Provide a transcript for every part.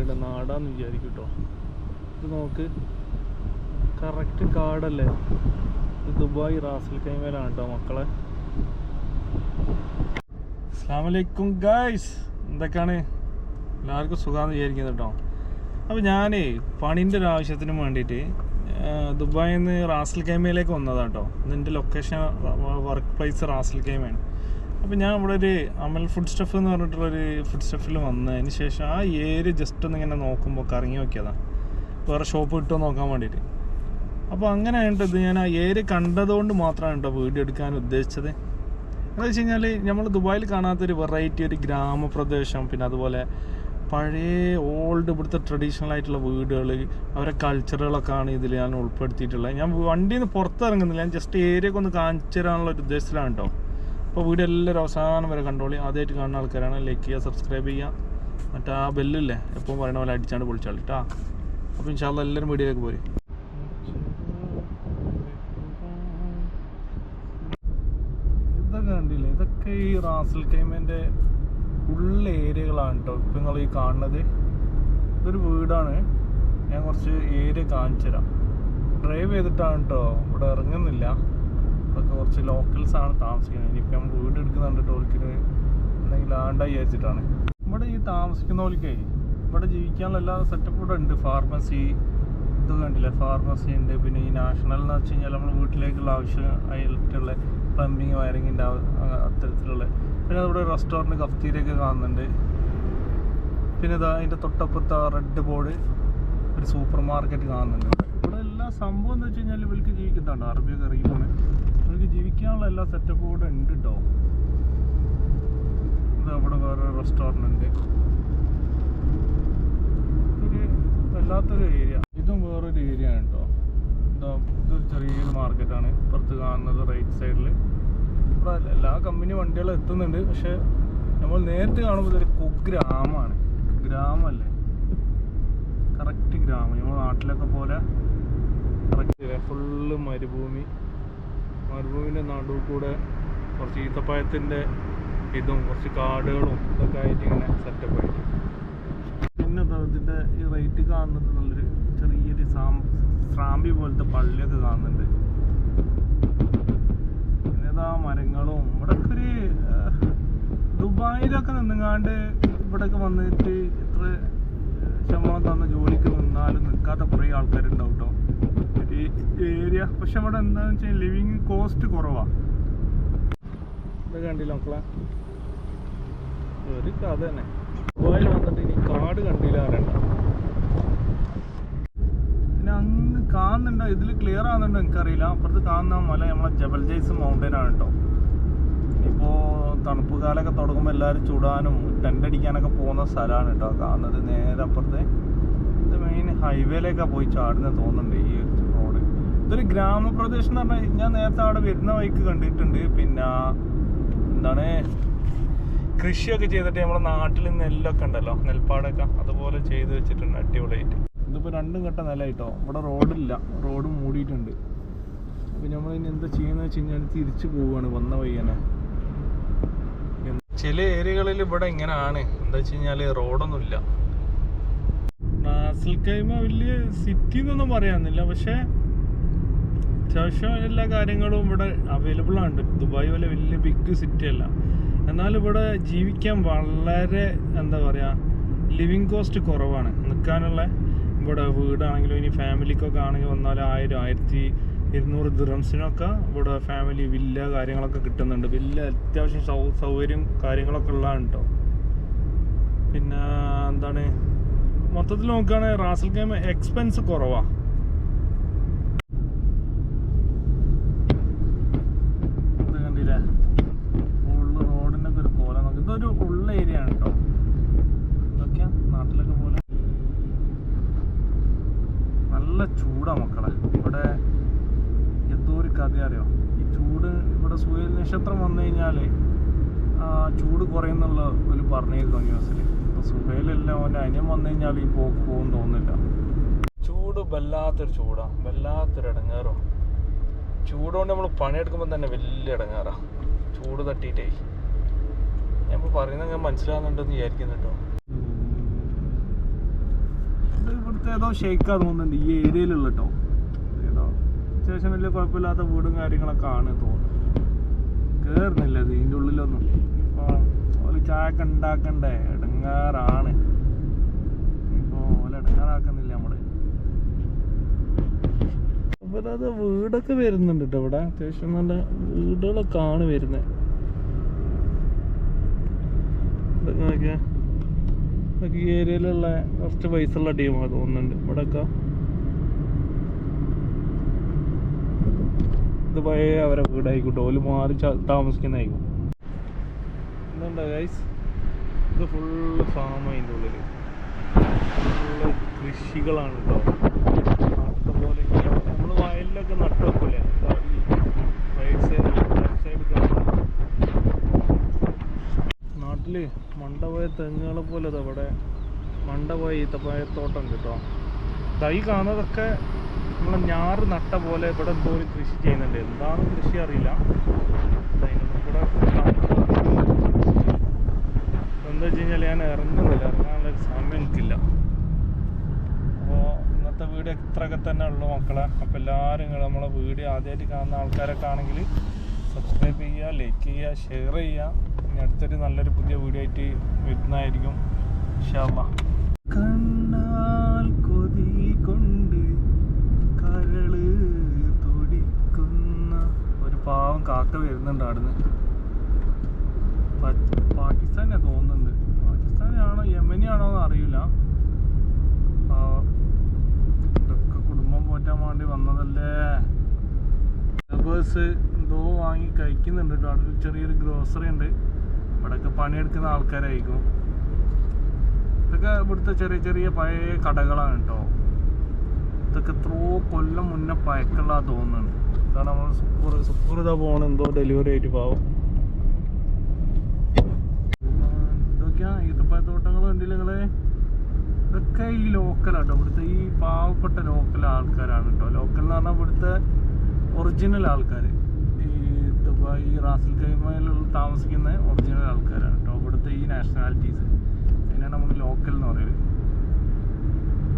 കണ്ടിട്ട് നാടാന്ന് വിചാരിക്കും കേട്ടോ ഇത് നോക്ക്. കറക്റ്റ് കാടല്ലേ? ഇത് ദുബായ് റാസൽ കൈമേലാണ് കേട്ടോ മക്കളെ. അസ്ലാമലൈക്കും ഗായ്സ്. എന്തൊക്കെയാണ്? എല്ലാവർക്കും സുഖമാണെന്ന് വിചാരിക്കുന്നത് കേട്ടോ അപ്പോൾ ഞാനേ പണിന്റെ ഒരു ആവശ്യത്തിന് വേണ്ടിയിട്ട് ദുബായിൽ നിന്ന് റാസൽ കൈമയിലേക്ക് വന്നതാണ് കേട്ടോ ഇതിന്റെ ലൊക്കേഷൻ വർക്ക് പ്ലേസ് റാസൽ കൈമയാണ്. അപ്പോൾ ഞാൻ ഇവിടെ ഒരു അമൽ ഫുഡ് സ്റ്റഫ് എന്ന് പറഞ്ഞിട്ടുള്ളൊരു ഫുഡ് സ്റ്റഫിൽ വന്നതിന് ശേഷം ആ ഏരിയ ജസ്റ്റ് ഒന്ന് ഇങ്ങനെ നോക്കുമ്പോൾ കറങ്ങി നോക്കിയതാണ് വേറെ ഷോപ്പ് കിട്ടുമോ നോക്കാൻ വേണ്ടിയിട്ട് അപ്പോൾ അങ്ങനെ ആയിട്ട് ഞാൻ ആ ഏരിയ കണ്ടതുകൊണ്ട് മാത്രമാണ് കേട്ടോ വീഡിയോ എടുക്കാൻ ഉദ്ദേശിച്ചത്. എന്താ വെച്ച് കഴിഞ്ഞാൽ നമ്മൾ ദുബായിൽ കാണാത്തൊരു വെറൈറ്റി ഒരു ഗ്രാമപ്രദേശം പിന്നെ അതുപോലെ പഴയ ഓൾഡ് ഇവിടുത്തെ ട്രഡീഷണൽ ആയിട്ടുള്ള വീടുകൾ അവരെ കൾച്ചറുകളൊക്കെയാണ് ഇതിൽ ഞാൻ ഉൾപ്പെടുത്തിയിട്ടുള്ളത്. ഞാൻ വണ്ടിയിൽ നിന്ന് പുറത്തിറങ്ങുന്നില്ല. ഞാൻ ജസ്റ്റ് ഏരിയ ഒക്കെ ഒന്ന് കാണിച്ചു തരാനുള്ള ഒരു ഉദ്ദേശത്തിലാണ് കേട്ടോ അപ്പോൾ വീഡിയോ എല്ലാവരും അവസാനം വരെ കണ്ടോളി. ആദ്യമായിട്ട് കാണുന്ന ആൾക്കാരാണ് ലൈക്ക് ചെയ്യുക സബ്സ്ക്രൈബ് ചെയ്യുക. മറ്റേ ആ ബെല്ലില്ലേ എപ്പോൾ പറയണ പോലെ അടിച്ചാണ്ട് പൊളിച്ചാളി കേട്ടോ അപ്പോൾ ഇൻഷാല്ല എല്ലാവരും വീഡിയോയിലേക്ക് പോരും. ഇതൊക്കെ കണ്ടില്ലേ? ഇതൊക്കെ ഈ റാസൽ കൈമേന്റെ ഉള്ള ഏരിയകളാണ് കേട്ടോ ഇപ്പം നിങ്ങൾ ഈ കാണുന്നത്. ഇതൊരു വീടാണ്. ഞാൻ കുറച്ച് ഏരിയ കാണിച്ചു തരാം ഡ്രൈവ് ചെയ്തിട്ടാണ് കേട്ടോ ഇവിടെ ഇറങ്ങുന്നില്ല. കുറച്ച് ലോക്കൽസ് ആണ് താമസിക്കുന്നത്. ഇനിയിപ്പോൾ നമ്മൾ വീട് എടുക്കുന്നുണ്ട് ടോൾക്കിന്. അല്ലെങ്കിൽ ആണ്ടായി വിചാരിച്ചിട്ടാണ്. ഇവിടെ ഈ താമസിക്കുന്നവർക്കേ ഇവിടെ ജീവിക്കാനുള്ള എല്ലാ സെറ്റപ്പ് ഇവിടെ ഉണ്ട്. ഫാർമസി ഇത് കണ്ടില്ലേ? ഫാർമസി ഉണ്ട്. പിന്നെ ഈ നാഷണൽ എന്ന് വെച്ച് കഴിഞ്ഞാൽ നമ്മൾ വീട്ടിലേക്കുള്ള ആവശ്യമായിട്ടുള്ള പ്ലംബിങ് വയറിങ്ങിന്റെ അത്തരത്തിലുള്ള. പിന്നെ ഇവിടെ റെസ്റ്റോറന്റ് കഫ്തീരിയൊക്കെ കാണുന്നുണ്ട്. പിന്നെ ഇതാ അതിന്റെ തൊട്ടപ്പുറത്ത് ആ റെഡ് ബോർഡ് ഒരു സൂപ്പർ മാർക്കറ്റ് കാണുന്നുണ്ട്. ഇവിടെ. എല്ലാ സംഭവം എന്ന് വെച്ച് കഴിഞ്ഞാൽ ഇവർക്ക് ജീവിക്കുന്നുണ്ട് അറബിയൊക്കെ അറിയുമ്പോൾ ഇവർക്ക് ജീവിക്കാനുള്ള എല്ലാ സെറ്റപ്പും കൂടെ ഉണ്ട് കേട്ടോ അവിടെ വേറെ റെസ്റ്റോറന്റ് ഉണ്ട്. ഇതൊരു വല്ലാത്തൊരു ഏരിയ ഇതും വേറൊരു ഏരിയ ആണ് കേട്ടോ എന്താ ഇതൊരു ചെറിയൊരു മാർക്കറ്റാണ് ഇപ്പുറത്ത് കാണുന്നത് റൈറ്റ് സൈഡിൽ ഇവിടെ എല്ലാ കമ്പനി വണ്ടികളും എത്തുന്നുണ്ട്. പക്ഷേ നമ്മൾ നേരിട്ട് കാണുമ്പോൾ ഇതൊരു കുഗ്രാമമാണ് ഗ്രാമമല്ലേ കറക്റ്റ് ഗ്രാമം. നമ്മുടെ നാട്ടിലൊക്കെ പോലെ കറക്റ്റ് ഫുള്ള് മരുഭൂമി. മരുഭൂമിന്റെ നടുവിൽ കൂടെ കുറച്ച് ഈത്തപ്പഴത്തിന്റെ ഇതും കുറച്ച് കാടുകളും ഇതൊക്കെ ആയിട്ട് ഇങ്ങനെ സെറ്റപ്പ് ആയിട്ട് പിന്നെ ഇതിന്റെ ഈ റേറ്റ് കാണുന്നത് നല്ലൊരു ചെറിയൊരു സാം സ്രാമ്പി പോലത്തെ പള്ളിയൊക്കെ കാണുന്നുണ്ട്. പിന്നെതാ മരങ്ങളും ഇവിടെ ഒരു ദുബായിലൊക്കെ നിന്നുങ്ങാണ്ട് ഇവിടെയൊക്കെ വന്നിട്ട് ഇത്ര ശമ്പളം തന്ന ജോലിക്ക് നിന്നാലും നിൽക്കാത്ത കുറേ ആൾക്കാരുണ്ടാവും കേട്ടോ ഏരിയ. പക്ഷെ അവിടെ എന്താണെന്ന് വെച്ചാൽ ലിവിങ് കോസ്റ്റ് കുറവാണ് ഇത് കണ്ടില്ല മക്കളെ? ഒരു കഥ തന്നെ. ദുബായിൽ വന്നിട്ട് ഇനി കാട് കണ്ടില്ല അറിയണ്ട പിന്നെ അങ്ങ് കാണുന്നുണ്ടോ? ഇതിൽ ക്ലിയർ ആകുന്നുണ്ടോ എനിക്കറിയില്ല. അപ്പുറത്ത് കാണുന്ന മല നമ്മളെ ജബൽ ജയ്സ് മൗണ്ടൻ ആണ് കേട്ടോ ഇനിയിപ്പോൾ തണുപ്പ് കാലമൊക്കെ തുടങ്ങുമ്പോൾ എല്ലാവരും ചൂടാനും ടെന്റ് അടിക്കാനൊക്കെ പോകുന്ന സ്ഥലമാണ് കേട്ടോ കാണുന്നത്. നേരെ അപ്പുറത്തെ ഇത് മെയിൻ ഹൈവേയിലേക്കാണ് പോയി ചാടുന്നത് തോന്നുന്നുണ്ട് ഈ ഒരു ഇതൊരു ഗ്രാമപ്രദേശം എന്ന് പറഞ്ഞാൽ ഞാൻ നേരത്തെ അവിടെ വരുന്ന വഴിക്ക് കണ്ടിട്ടുണ്ട്. പിന്നെ എന്താണ് കൃഷിയൊക്കെ ചെയ്തിട്ട് നമ്മുടെ നാട്ടിൽ നെല്ലൊക്കെ ഉണ്ടല്ലോ നെൽപ്പാടൊക്കെ അതുപോലെ ചെയ്ത് വെച്ചിട്ടുണ്ട് അടിപൊളിയായിട്ട്. ഇതിപ്പോൾ രണ്ടും ഘട്ട നിലയിട്ടോ ഇവിടെ റോഡില്ല റോഡ് മൂടിയിട്ടുണ്ട്. അപ്പോൾ നമ്മൾ ഇനി എന്താ ചെയ്യുന്നത് വെച്ച് കഴിഞ്ഞാൽ തിരിച്ചു പോവുകയാണ് വന്ന വയ്യനെ ചില ഏരിയകളിൽ ഇവിടെ ഇങ്ങനെയാണ് എന്താ വെച്ച് കഴിഞ്ഞാൽ റോഡൊന്നുമില്ല. നാസിൽ കൈമ വലിയ സിറ്റി എന്നൊന്നും പറയാനില്ല. പക്ഷേ അത്യാവശ്യം എല്ലാ കാര്യങ്ങളും ഇവിടെ അവൈലബിൾ ആണ് ദുബായ് പോലെ വലിയ ബിഗ് സിറ്റി അല്ല. എന്നാൽ ഇവിടെ ജീവിക്കാൻ വളരെ എന്താ പറയുക ലിവിങ് കോസ്റ്റ് കുറവാണ്. നിൽക്കാനുള്ള ഇവിടെ വീടാണെങ്കിലും ഇനി ഫാമിലിക്കൊക്കെ ആണെങ്കിൽ വന്നാൽ ആയിരം ആയിരത്തി ഇരുന്നൂറ് ദിറംസിനൊക്കെ ഇവിടെ ഫാമിലി വില്ല കാര്യങ്ങളൊക്കെ കിട്ടുന്നുണ്ട്. വലിയ അത്യാവശ്യം സൗ സൗകര്യം കാര്യങ്ങളൊക്കെ ഉള്ളതാണ് കേട്ടോ പിന്നെ എന്താണ്? മൊത്തത്തിൽ നോക്കുകയാണെങ്കിൽ റാസൽ ഗെയിം എക്സ്പെൻസ് കുറവാണ് ഇത് കണ്ടില്ലേ ഉള്ള റോഡിന്റെ ഒക്കെ ഒരു കോല നോക്കി ഇതൊരു ഉള്ള ഏരിയ ആണ് കേട്ടോ ഇതൊക്കെ നാട്ടിലൊക്കെ പോലെ. നല്ല ചൂടാ മക്കളെ. ഇവിടെ എന്തോ ഒരു കഥ അറിയോ? ഈ ചൂട് ഇവിടെ സൂര്യ നക്ഷത്രം വന്നു കഴിഞ്ഞാൽ ചൂട് കുറയുന്നുള്ള ഒരു പറഞ്ഞിരുന്നു ന്യൂസിൽ. ഇപ്പൊ സുഹേലെല്ലാം അവന്റെ അനിയം വന്നു കഴിഞ്ഞാൽ ഈ പോക്ക് പോകും തോന്നുന്നില്ല. ചൂട് വല്ലാത്തൊരു ചൂടാ. വല്ലാത്തൊരു ഇടങ്ങേറോ. ചൂടുകൊണ്ട് നമ്മൾ പണിയെടുക്കുമ്പോൾ തന്നെ വലിയ ഇടങ്ങാറാ. ചൂട് തട്ടിയിട്ടേ. ഞാൻ പറയുന്നത് ഞാൻ മനസ്സിലാകുന്നുണ്ടെന്ന് വിചാരിക്കുന്നു കേട്ടോ. ഇവിടുത്തെ ഏതോ ഷെയ്ക്കാ തോന്നുന്നുണ്ട് ഈ ഏരിയയിലുള്ള കേട്ടോ ഏതോ അത്യാവശ്യം വലിയ കുഴപ്പമില്ലാത്ത വീടും കാര്യങ്ങളൊക്കെ ആണ് തോന്നുന്നു. കേറുന്നില്ല ഇത് ഇതിന്റെ ഉള്ളിലൊന്നും. ഇപ്പോൾ ഓൽ ചായ ഒക്കെ ഉണ്ടാക്കണ്ടേ ഇടങ്ങാറാണ് ഇപ്പോൾ ഓല ഇടങ്ങാറാക്കുന്നില്ല നമ്മൾ ഇവിടെ അത് വീടൊക്കെ വരുന്നുണ്ട് കേട്ടോ ഇവിടെ. അത്യാവശ്യം നല്ല വീടുകളൊക്കെ ആണ് വരുന്നത് ഇതൊക്കെ നോക്കിയാ ഇതൊക്കെ ഈ ഏരിയയിലുള്ള കുറച്ച് പൈസ ഉള്ള ടീമാണ് തോന്നുന്നുണ്ട്. ഇവിടെയൊക്കെ ഇത് പഴയ അവരെ വീടായിക്കോട്ടെ. ഓൽ മാറി താമസിക്കുന്നതായിരിക്കും എന്തുണ്ടോ ഗൈസ് ഇത് ഫുള്ള് ഫാം അതിന്റെ ഉള്ളിൽ ഫുള്ള് കൃഷികളാണ് കേട്ടോ നാട്ടിലെ പോലെ നമ്മൾ വയലിലൊക്കെ നട്ടു വെക്കൂലേ റൈറ്റ് സൈഡ് ലെഫ്റ്റ് സൈഡ് നാട്ടിൽ മണ്ടപോയ തെങ്ങുകളെ പോലെ ഇവിടെ. മണ്ടപോയ ഈത്തപ്പഴത്തോട്ടം കേട്ടോ. ഈ കാണുന്നതൊക്കെ നമ്മളെ ഞാറ് നട്ട പോലെ ഇവിടെ എന്തോ ഒരു കൃഷി ചെയ്യുന്നുണ്ട്. എന്താണ് കൃഷി അറിയില്ല. കാണുന്നത് എന്താ വെച്ച് കഴിഞ്ഞാൽ ഞാൻ ഇറങ്ങുന്നില്ല. ഇറങ്ങാനുള്ള സമയം എനിക്കില്ല. അപ്പോൾ ഇന്നത്തെ വീഡിയോ ഇത്രയൊക്കെ തന്നെ ഉള്ളൂ മക്കളെ. അപ്പോൾ എല്ലാവരും നമ്മളെ വീഡിയോ ആദ്യമായിട്ട് കാണുന്ന ആൾക്കാരൊക്കെ ആണെങ്കിൽ സബ്സ്ക്രൈബ് ചെയ്യുക ലൈക്ക് ചെയ്യുക ഷെയർ ചെയ്യുക. അടുത്തൊരു നല്ലൊരു പുതിയ വീഡിയോ ആയിട്ട് വരുന്നതായിരിക്കും. ഇൻഷാല്ലാ കണ്ണാൽ കൊതി കൊണ്ട് കരൾ തുടിക്കുന്ന ഒരു പാവം കാക്ക വരുന്നുണ്ട് അവിടുന്ന്. പാകിസ്ഥാനെ തോന്നുന്നുണ്ട് പാകിസ്ഥാനാണോ യമനിയാണോ എന്ന് അറിയില്ല. ഇതൊക്കെ കുടുംബം പോറ്റാൻ വേണ്ടി വന്നതല്ലേ? ബസ് എന്തോ വാങ്ങി കഴിക്കുന്നുണ്ട് കേട്ടോ. അവിടെ ചെറിയൊരു ഗ്രോസറി ഉണ്ട്. ഇവിടെയൊക്കെ പണിയെടുക്കുന്ന ആൾക്കാരായിരിക്കും. ഇതൊക്കെ ഇവിടുത്തെ ചെറിയ ചെറിയ പഴയ കടകളാണ് കേട്ടോ ഇതൊക്കെ എത്രയോ കൊല്ലം മുന്നേ പഴക്കുള്ള തോന്നുന്നുണ്ട് ഇതാണ് നമ്മൾ സുക്കൂർ സുക്കൂർ ഇതാ പോകണം എന്തോ ഡെലിവറി ആയിട്ട് പാവം. ഇതൊക്കെയാ ഈത്തപ്പഴത്തോട്ടങ്ങൾ കണ്ടില്ല നിങ്ങൾ? ഇതൊക്കെ ഈ ലോക്കലാട്ടോ ഇവിടുത്തെ ഈ പാവപ്പെട്ട ലോക്കൽ ആൾക്കാരാണ് കേട്ടോ ലോക്കൽ എന്ന് പറഞ്ഞാൽ ഇവിടുത്തെ ഒറിജിനൽ ആൾക്കാർ ദുബായ് ഈ റാസൽ കൈമയിലുള്ള താമസിക്കുന്ന ഒറിജിനൽ ആൾക്കാരാണ്. കേട്ടോ. ഇവിടുത്തെ ഈ നാഷണാലിറ്റീസ് അതിനാണ് നമ്മൾ ലോക്കൽ എന്ന് പറയുന്നത്.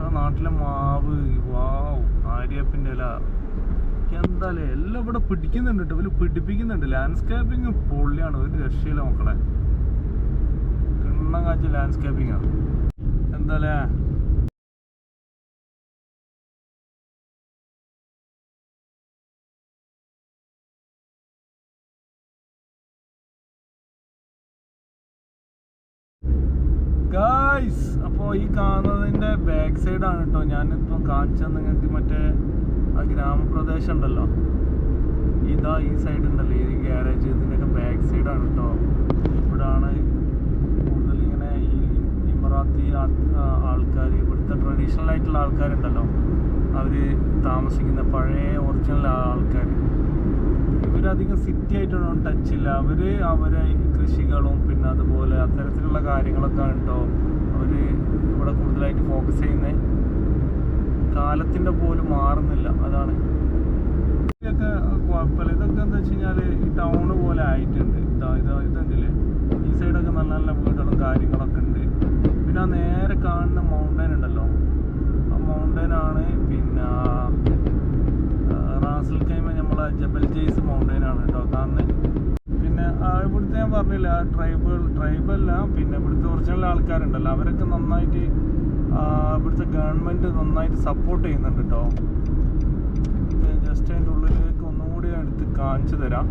ആ നാട്ടിലെ മാവ് വാവ് ആര്യപ്പിന്റെ ഇല. എന്തായാലും എല്ലാം ഇവിടെ പിടിക്കുന്നുണ്ട് കേട്ടോ. ഇവർ പിടിപ്പിക്കുന്നുണ്ട്. ലാൻഡ്സ്കേപ്പിംഗ് പൊള്ളിയാണ് ഒരു രക്ഷയില്ല മക്കളെ. കിണ്ണം കാച്ച ലാൻഡ്സ്കേപ്പിംഗ് ആണ് ഗായ്സ് അപ്പോൾ ഈ കാണുന്നതിന്റെ ബാക്ക് സൈഡാണ് കേട്ടോ ഞാനിപ്പം കാണിച്ചത് നിങ്ങൾക്ക് മറ്റേ ആ ഗ്രാമപ്രദേശം ഉണ്ടല്ലോ. ഇതാ ഈ സൈഡ് ഉണ്ടല്ലോ. ഈ ഗ്യാരേജ് ഇതിന്റെയൊക്കെ ബാക്ക് സൈഡാണ് കേട്ടോ ഇവിടാണ് കൂടുതൽ ഇങ്ങനെ ഈ ഇമറാത്തി ആൾക്കാർ ഇവിടുത്തെ ട്രഡീഷണൽ ആയിട്ടുള്ള ആൾക്കാരുണ്ടല്ലോ. അവർ താമസിക്കുന്ന പഴയ ഒറിജിനൽ ആൾക്കാർ ഇവരധികം സിറ്റി ആയിട്ടൊന്നും ടച്ച് ഇല്ല. അവർ അവരെ കൃഷികളും പിന്നെ അതുപോലെ അത്തരത്തിലുള്ള കാര്യങ്ങളൊക്കെ ഉണ്ടോ അവർ ഇവിടെ കൂടുതലായിട്ട് ഫോക്കസ് ചെയ്യുന്നത് കാലത്തിന്റെ പോലും മാറുന്നില്ല. അതാണ്. ഇതൊക്കെ കുഴപ്പമില്ല. ഇതൊക്കെ എന്താ വെച്ച് കഴിഞ്ഞാൽ ഈ ടൗണ് പോലെ ആയിട്ടുണ്ട്. ഇതാ ഇതാ ഇതുണ്ടല്ലേ? ഈ സൈഡൊക്കെ നല്ല നല്ല വീടുകളും കാര്യങ്ങളൊക്കെ ഉണ്ട്. പിന്നെ ആ നേരെ കാണുന്ന മൗണ്ടൻ ഉണ്ടല്ലോ? ആ മൗണ്ടൻ ആണ് പിന്നെ റാസൽ കൈമ നമ്മളെ ജബൽ ജെയ്സ് മൗണ്ടൻ ആണ് കേട്ടോ കാണുന്നത് പിന്നെ ഇവിടുത്തെ ഞാൻ പറഞ്ഞില്ല ആ ട്രൈബൽ ട്രൈബല്ല പിന്നെ ഇവിടുത്തെ ഒറിജിനൽ ആൾക്കാരുണ്ടല്ലോ. അവരൊക്കെ നന്നായിട്ട് ഇവിടുത്തെ ഗവൺമെന്റ് നന്നായിട്ട് സപ്പോർട്ട് ചെയ്യുന്നുണ്ട് കേട്ടോ ജസ്റ്റ് അതിന്റെ ഉള്ളിലേക്ക് ഒന്നുകൂടി എടുത്ത് കാണിച്ചു തരാം.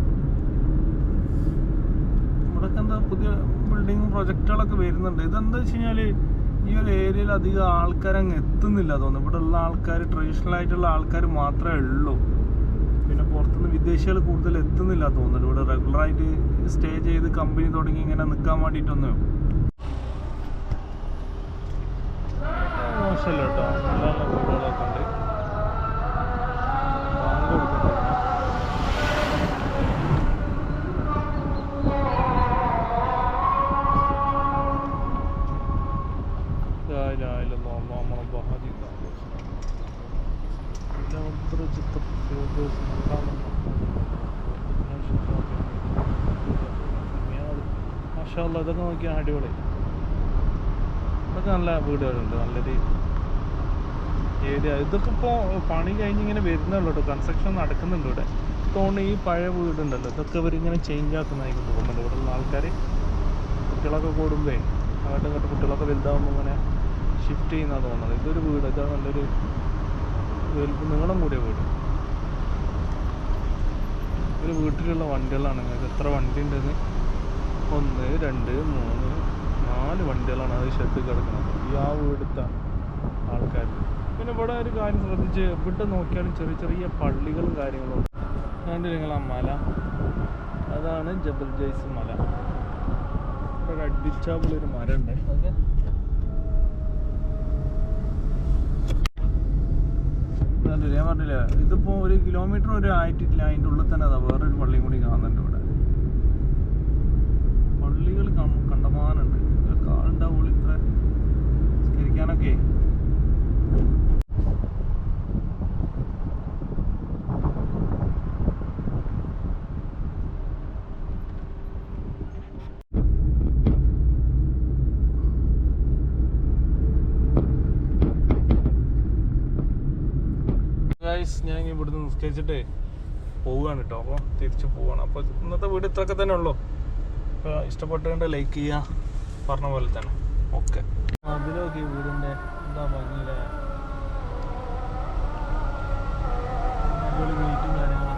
ഇവിടെയൊക്കെ എന്താ പുതിയ ബിൽഡിംഗ് പ്രൊജക്റ്റുകളൊക്കെ വരുന്നുണ്ട്. ഇതെന്താ വെച്ച് കഴിഞ്ഞാൽ ഈ ഒരു ഏരിയയിൽ അധികം ആൾക്കാരങ്ങ് എത്തുന്നില്ല തോന്നുന്നു. ഇവിടെ ഉള്ള ആൾക്കാർ ട്രഡീഷണൽ ആയിട്ടുള്ള ആൾക്കാർ മാത്രമേ ഉള്ളൂ. പിന്നെ പുറത്തുനിന്ന് വിദേശികൾ കൂടുതൽ എത്തുന്നില്ല തോന്നുന്നു ഇവിടെ റെഗുലറായിട്ട് സ്റ്റേ ചെയ്ത് കമ്പനി തുടങ്ങി ഇങ്ങനെ നിൽക്കാൻ വേണ്ടിയിട്ടൊന്നും. മോശമല്ല കേട്ടോ. നല്ല നല്ല ഇതൊക്കെ നോക്കിയാൽ അടിപൊളി. ഇതൊക്കെ നല്ല വീടുകളുണ്ട് നല്ലൊരു ഏരിയ. ഇതൊക്കെ ഇപ്പോൾ പണി കഴിഞ്ഞ് ഇങ്ങനെ വരുന്നുള്ളൂ കേട്ടോ. കൺസ്ട്രക്ഷൻ നടക്കുന്നുണ്ട് ഇവിടെ. തോന്നുന്നു ഈ പഴയ വീടുണ്ടല്ലോ ഇതൊക്കെ ഇവരിങ്ങനെ ചേഞ്ച് ആക്കുന്നതായിരിക്കും തോന്നുന്നുണ്ട്. ഇവിടെ ഉള്ള ആൾക്കാർ കുട്ടികളൊക്കെ കൂടുമ്പേ അങ്ങോട്ടും ഇങ്ങോട്ട് കുട്ടികളൊക്കെ വലുതാവുമ്പോൾ ഇങ്ങനെ ഷിഫ്റ്റ് ചെയ്യുന്നതാണ് തോന്നുന്നത്. ഇതൊരു വീട് ഇതാ നല്ലൊരു നീളം കൂടിയ വീട്. ഒരു വീട്ടിലുള്ള വണ്ടികളാണ് നിങ്ങൾക്ക് എത്ര വണ്ടി ഉണ്ടെന്ന് ഒന്ന് രണ്ട് മൂന്ന് നാല് വണ്ടികളാണ് അത് ഷെഡ് കിടക്കുന്നത്. ഈ ആ വീടുത്ത ആൾക്കാർ. പിന്നെ ഇവിടെ ഒരു കാര്യം ശ്രദ്ധിച്ച് ഇവിടെ നോക്കിയാലും ചെറിയ ചെറിയ പള്ളികളും കാര്യങ്ങളും ഉണ്ട് അതുകൊണ്ട് നിങ്ങൾ ആ മല. അതാണ് ജബൽ ജയ്സ് മല. ഇവിടെ ഒരു അടിച്ചാവുള്ളൊരു മരം ഉണ്ട്? ഞാൻ പറഞ്ഞില്ലേ ഇതിപ്പോ ഒരു കിലോമീറ്റർ ഒരു ആയിട്ടില്ല. അതിന്റെ ഉള്ളിൽ തന്നെ അതാ വേറൊരു പള്ളിയും കൂടി കാണുന്നുണ്ട് ആളുണ്ടാവുള്ളൂ ഇത്ര ഞാൻ ഇവിടുന്ന് നിസ്കരിച്ചിട്ട് പോവുകയാണ് കേട്ടോ അപ്പോൾ തിരിച്ച് പോവാണ്. അപ്പോൾ ഇന്നത്തെ വീട് ഇത്രയൊക്കെ തന്നെ ഉള്ളൂ. അപ്പോൾ ഇഷ്ടപ്പെട്ടുകൊണ്ട് ലൈക്ക് ചെയ്യുക. പറഞ്ഞ പോലെ തന്നെ. ഓക്കെ. അതിലൊക്കെ ഈ വീടിന്റെ എന്താ ഭംഗിയിലെ ഗേറ്റും കാര്യങ്ങളും